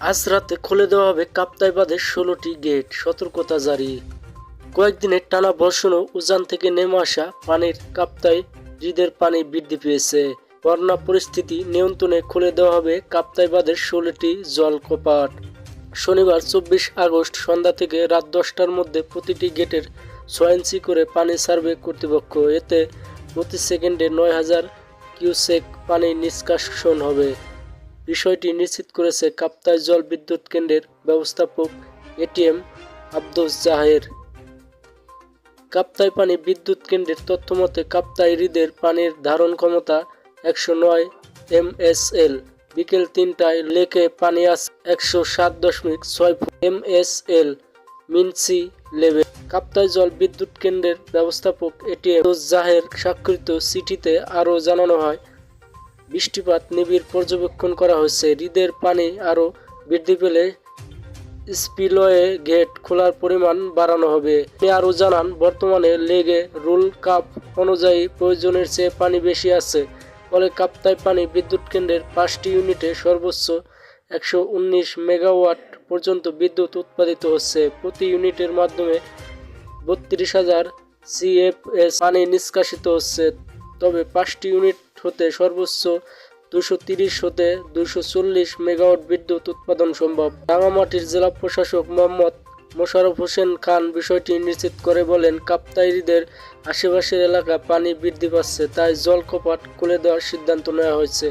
আজ রাতে খুলে দেওয়া হবে কাপ্তাই বাঁধের ষোলোটি গেট। সতর্কতা জারি। কয়েকদিনের টানা বর্ষণ উজান থেকে নেমে আসা পানির কাপ্তাই হ্রদের পানি বৃদ্ধি পেয়েছে। বন্যা পরিস্থিতি নিয়ন্ত্রণে খুলে দেওয়া হবে কাপ্তাই বাঁধের ষোলোটি জলকপাট শনিবার চব্বিশ আগস্ট সন্ধ্যা থেকে রাত দশটার মধ্যে প্রতিটি গেটের ইঞ্চি করে পানি সার্ভে কর্তৃপক্ষ। এতে প্রতি সেকেন্ডে নয় হাজার কিউসেক পানি নিষ্কাশন হবে। বিষয়টি নিশ্চিত করেছে কাপ্তাই জল বিদ্যুৎ কেন্দ্রের ব্যবস্থাপক এটিএম আব্দুস জাহের। কাপ্তাই পানি বিদ্যুৎ কেন্দ্রের তথ্যমতে কাপ্তাই হ্রদের পানির ধারণ ক্ষমতা একশো নয় এমএসএল। বিকেল তিনটায় লেকে পানি আস একশো সাত দশমিক ছয় এমএসএল মিনসি লেভেল। কাপ্তাই জল বিদ্যুৎ কেন্দ্রের ব্যবস্থাপক এটিএম জাহের স্বাক্ষরিত চিঠিতে আরও জানানো হয় বৃষ্টিপাত নিবিড় পর্যবেক্ষণ করা হয়েছে। হ্রদের পানি আরও বৃদ্ধি পেলে স্পিলওয়ে গেট খোলার পরিমাণ বাড়ানো হবে। তিনি আরও জানান, বর্তমানে লেগে রুল কাপ অনুযায়ী প্রয়োজনের চেয়ে পানি বেশি আছে। ফলে কাপ্তাই পানি বিদ্যুৎ কেন্দ্রের পাঁচটি ইউনিটে সর্বোচ্চ একশো উনিশ মেগাওয়াট পর্যন্ত বিদ্যুৎ উৎপাদিত হচ্ছে। প্রতি ইউনিটের মাধ্যমে বত্রিশ হাজার সিএফএস পানি নিষ্কাশিত হচ্ছে। তবে পাঁচটি ইউনিট হতে সর্বোচ্চ দুশো তিরিশ হতে দুশো চল্লিশ মেগাওয়াট বিদ্যুৎ উৎপাদন সম্ভব। রাঙামাটির জেলা প্রশাসক মোহাম্মদ মোশারফ হোসেন খান বিষয়টি নিশ্চিত করে বলেন, কাপ্তাইরিদের আশেপাশের এলাকা পানি বৃদ্ধি পাচ্ছে, তাই জল কপাট খুলে দেওয়ার সিদ্ধান্ত নেওয়া হয়েছে।